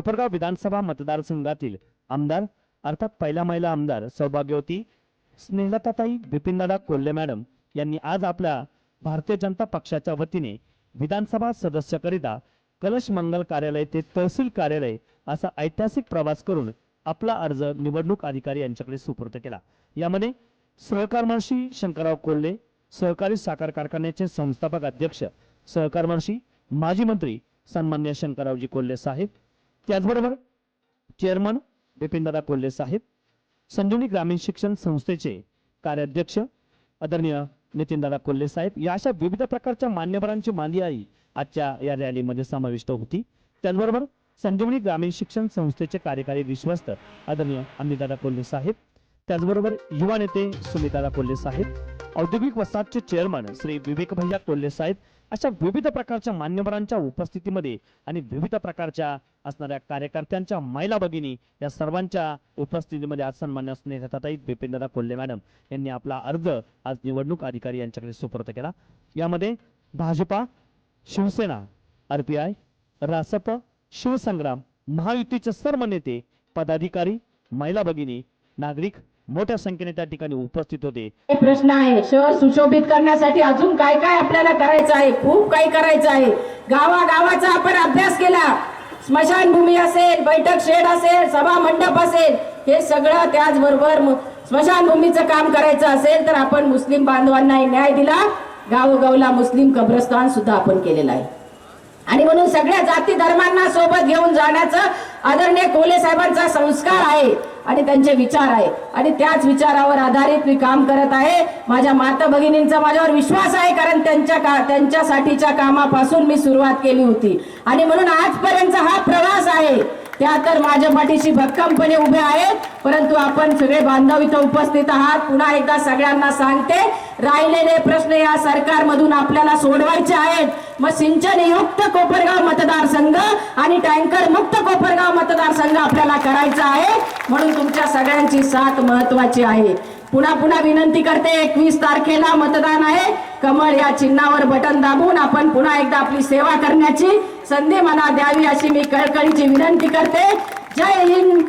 कोपरगाव विधानसभा मतदारसंघातील आमदार अर्थात पहिला महिला आमदार सौभाग्यवती स्नेहलताताई बिपिनदादा कोल्हे मॅडम यांनी आज आपल्या भारतीय जनता पक्षाच्या वतीने विधानसभा सदस्याकरिता कलश मंगल कार्यालय ते तहसील कार्यालय असा ऐतिहासिक प्रवास करून आपला अर्ज निवडणूक अधिकारी यांच्याकडे सुपूर्द केला. यामध्ये सहकार महर्षी शंकरराव कोल्हे सहकारी साखर कारखान्याचे संस्थापक अध्यक्ष सहकार महर्षी माजी मंत्री सन्मान्य शंकररावजी कोल्हे साहेब त्याचबरोबर चेअरमन बिपिनदादा कोल्हे साहेब संजीवनी ग्रामीण शिक्षण संस्थेचे कार्याध्यक्ष आदरणीय नितीनदादा कोल्हे साहेब या अशा विविध प्रकारच्या मान्यवरांची मांदियाळी आजच्या या रॅलीमध्ये समाविष्ट होती. त्याचबरोबर संजीवनी ग्रामीण शिक्षण संस्थेचे कार्यकारी विश्वस्त आदरणीय अमितदादा कोल्हे साहेब त्याचबरोबर युवा नेते सुनीतादा कोल्हे साहेब औद्योगिक वसाहतचे चेअरमन श्री विवेक भैया कोल्हे साहेब अशा विविध प्रकारच्या मान्यवरांच्या उपस्थितीमध्ये आणि विविध प्रकारच्या असणाऱ्या कार्यकर्त्यांच्या महिला भगिनी या सर्वांच्या उपस्थितीमध्ये आज सन्मान्य स्नेहताताई बिपिनदादा कोल्हे मॅडम यांनी आपला अर्ज आज निवडणूक अधिकारी यांच्याकडे सुपूर्द केला. यामध्ये भाजपा शिवसेना आरपीआय रासप शिवसंग्राम महायुतीचे सर्व नेते पदाधिकारी महिला भगिनी नागरिक मोठ्या संख्येने त्या ठिकाणी उपस्थित होते. प्रश्न आहे. शहर सुशोभित करण्यासाठी अजून काय काय आपल्याला करायचं आहे? खूप काही करायचं आहे. गावागावाचा आपण अभ्यास केला. स्मशानभूमी असेल बैठक शेड असेल सभा मंडप असेल हे सगळं त्याचबरोबर स्मशानभूमीचं काम करायचं असेल तर आपण मुस्लिम बांधवांना न्याय दिला. गावोगावला मुस्लिम कब्रस्तान सुद्धा आपण केलेलं आहे. आणि म्हणून सगळ्या जाती धर्मांना सोबत घेऊन जाण्याचं आदरणीय कोले साहेबांचा संस्कार आहे. आणि त्यांचे विचार आहे. आणि त्याच विचारावर आधारित मी काम करत आहे. माझ्या माता भगिनींचा माझ्यावर विश्वास आहे कारण त्यांच्या का त्यांच्यासाठीच्या कामापासून मी सुरुवात केली होती. आणि म्हणून आजपर्यंत हा प्रवास आहे. त्या तर माझ्या पाठीशी भक्कमपणे उभे आहेत परंतु आपण सगळे बांधव इथं उपस्थित आहात. पुन्हा एकदा सगळ्यांना सांगते राहिलेले प्रश्न या सरकारमधून आपल्याला सोडवायचे आहेत. मग सिंचन युक्त कोपरगाव मतदारसंघ आणि टँकर मुक्त कोपरगाव मतदारसंघ आपल्याला करायचा आहे. म्हणून तुमच्या सगळ्यांची साथ महत्वाची आहे. पुन्हा पुन्हा विनंती करते एकवीस तारखेला मतदान आहे. कमळ या चिन्हावर बटन दाबून आपण पुन्हा एकदा आपली सेवा करण्याची संधी मला द्यावी अशी मी कळकळीची विनंती करते. जय हिंद!